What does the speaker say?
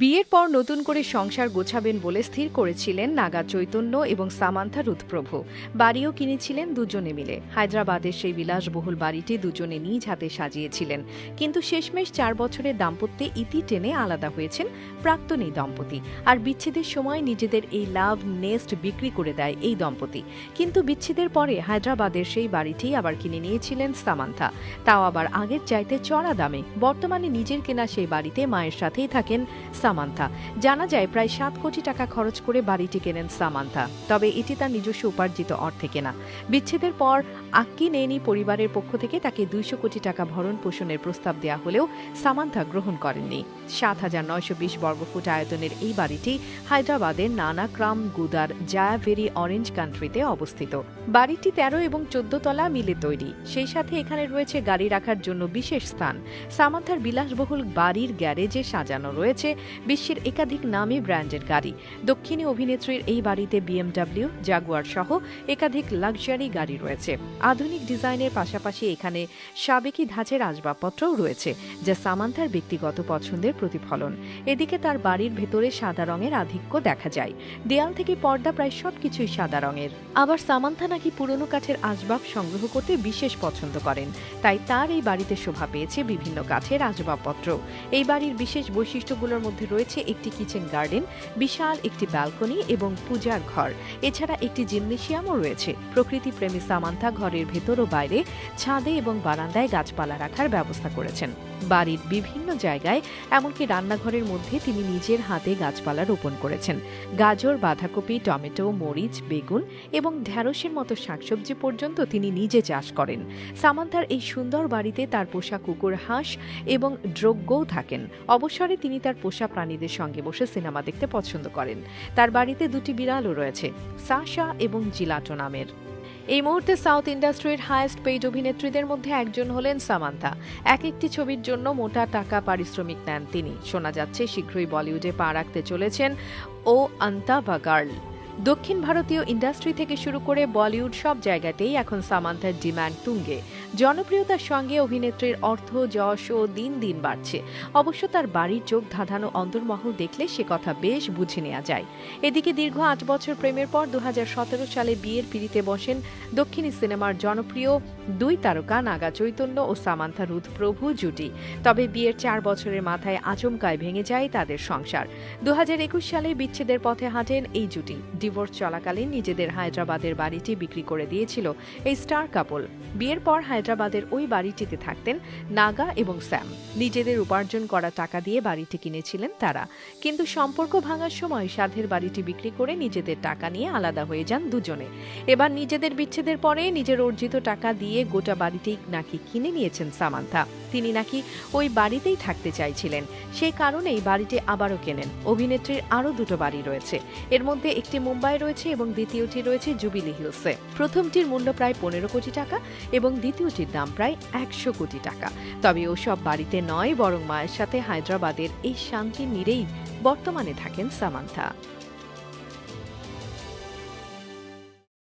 বিয়ের পর নতুন করে সংসার গোছাবেন বলে স্থির করেছিলেন নাগা চৈতন্য এবং সামান্থা রুথপ্রভু বাড়িও কিনেছিলেন দুজনে মিলে। হায়দ্রাবাদের সেই বিলাসবহুল বাড়িটি দুজনে নিজ হাতে সাজিয়েছিলেন। কিন্তু শেষমেশ চার বছরের দাম্পত্যে ইতি টেনে আলাদা হয়েছেন প্রাক্তন এই দম্পতি। আর বিচ্ছেদের সময় নিজেদের এই লাভ নেস্ট বিক্রি করে দেয় এই দম্পতি। কিন্তু বিচ্ছেদের পরে হায়দ্রাবাদের সেই বাড়িটি আবার কিনে নিয়েছিলেন সামান্থা। তাও আবার আগের চাইতে চড়া দামে। বর্তমানে নিজের কেনা সেই বাড়িতে মায়ের সাথেই থাকেন সামান্থা। জানা যায় প্রায় সাত কোটি টাকা খরচ করে বাড়িটি কেনেন সামান্থা। তবে এটি তার নিজস্ব উপার্জিত অর্থে কেনা। বিচ্ছেদের পর আক্কি নেনি পরিবারের পক্ষ থেকে তাকে দুইশো কোটি টাকা ভরণ পোষণের প্রস্তাব দেওয়া হলেও সামান্থা গ্রহণ করেননি। সাত হাজার নয়শো বিশ বর্গফুট আয়তনের এই বাড়িটি হায়দ্রাবাদের নানা ক্রাম গুদার, জায়াভেরি, অরেঞ্জ কান্ট্রিতে অবস্থিত। বাড়িটি তেরো এবং চোদ্দ তলা মিলে তৈরি। সেই সাথে এখানে রয়েছে গাড়ি রাখার জন্য বিশেষ স্থান। সামান্থার বিলাসবহুল বাড়ির গ্যারেজে সাজানো রয়েছে বিশ্বের একাধিক নামী ব্র্যান্ডের গাড়ি। দক্ষিণী অভিনেত্রীর এই বাড়িতে বিএমডব্লিউ, জাগুয়ার সহ একাধিক লাক্সারি গাড়ি রয়েছে। আধুনিক ডিজাইনের পাশাপাশি এখানে সাবেকি ধাঁচের আসবাবপত্রও রয়েছে, যা সামান্থার ব্যক্তিগত পছন্দের প্রতিফলন। এদিকে তার বাড়ির ভেতরে সাদা রঙের আধিক্য দেখা যায়। দেয়াল থেকে পর্দা প্রায় সবকিছুই সাদা রঙের। আবার সামান্থা নাকি পুরনো কাঠের আসবাব সংগ্রহ করতে বিশেষ পছন্দ করেন, তাই তার এই বাড়িতে শোভা পেয়েছে বিভিন্ন কাঠের আসবাবপত্র। এই বাড়ির বিশেষ বৈশিষ্ট্যগুলোর মধ্যে রয়েছে একটি কিচেন গার্ডেন, বিশাল একটি ব্যালকনি এবং পূজার ঘর। এছাড়া একটি জিমনেশিয়ামও রয়েছে। প্রকৃতি প্রেমী সামান্থা ঘরের ভেতর ও বাইরে ছাদে এবং বারান্দায় গাছপালা রাখার ব্যবস্থা করেছেন। বাড়ির বিভিন্ন জায়গায়, এমনকি রান্নাঘরের মধ্যে তিনি নিজের হাতে গাছপালা রোপণ করেছেন। গাজর, বাঁধাকপি, টমেটো, মরিচ, বেগুন এবং ঢ্যাঁড়সের মতো শাকসবজি পর্যন্ত তিনি নিজে চাষ করেন। সামান্থার এই সুন্দর বাড়িতে তার পোষা কুকুর হাঁস এবং ড্রোগ্যও থাকেন। অবসরে তিনি তার পোষা প্রাণীদের সঙ্গে বসে সিনেমা দেখতে পছন্দ করেন। তার বাড়িতে দুটি বিড়ালও রয়েছে, সাশা এবং জিলাটো নামের। এই মুহূর্তে সাউথ ইন্ডাস্ট্রির হায়েস্ট পেইড অভিনেত্রীদের মধ্যে একজন হলেন সামান্থা। এক একটি ছবির জন্য মোটা টাকা পারিশ্রমিক নেন তিনি। শোনা যাচ্ছে, শীঘ্রই বলিউডে পা রাখতে চলেছেন ও আন্তাভা গার্ল। দক্ষিণ ভারতীয় ইন্ডাস্ট্রি থেকে শুরু করে বলিউড সব জায়গাতেই এখন সামান্থার ডিমান্ড তুঙ্গে। জনপ্রিয়তার সঙ্গে অভিনেত্রীর অর্থ যশও দিন দিন বাড়ছে। অবশ্য তার বাড়ির চোখ ধাঁধানো অন্তর্মহল দেখলে সে কথা বেশ বুঝে নেওয়া যায়। এদিকে দীর্ঘ আট বছর প্রেমের পর দু হাজার সতেরো সালে বিয়ের পিড়িতে বসেন দক্ষিণী সিনেমার জনপ্রিয় দুই তারকা নাগা চৈতন্য ও সামান্থা রুথ প্রভু জুটি। তবে বিয়ের চার বছরের মাথায় আচমকায় ভেঙে যায় তাদের সংসার। দু হাজার একুশ সালে বিচ্ছেদের পথে হাঁটেন এই জুটি। ডিভোর্স চলাকালীন নিজেদের হায়দ্রাবাদের বাড়িটি বিক্রি করে দিয়েছিল এই স্টার কাপল। বিয়ের পর হায়দ্রাবাদের ওই বাড়িটিতে থাকতেন নাগা এবং স্যাম। নিজেদের উপার্জন করা টাকা দিয়ে বাড়িটি কিনেছিলেন তারা। কিন্তু সম্পর্ক ভাঙার সময় সাধের বাড়িটি বিক্রি করে নিজেদের টাকা নিয়ে আলাদা হয়ে যান দুজনে। এবার নিজেদের বিচ্ছেদের পরে নিজের অর্জিত টাকা দিয়ে গোটা বাড়িটি নাকি কিনে নিয়েছেন সামান্থা। তিনি নাকি ওই বাড়িতেই থাকতে চাইছিলেন। সেই কারণেই বাড়িটি আবারও কেনেন। অভিনেত্রীর আরও দুটো বাড়ি রয়েছে। এর মধ্যে একটি মুম্বাই রয়েছে এবং দ্বিতীয়টি রয়েছে জুবিলি হিলসে। প্রথমটির মূল্য প্রায় পনেরো কোটি টাকা এবং দ্বিতীয়টির দাম প্রায় একশো কোটি টাকা। তবে ওসব বাড়িতে নয়, বরং মায়ের সাথে হায়দ্রাবাদের এই শান্তি নিরেই বর্তমানে থাকেন সামান্থা।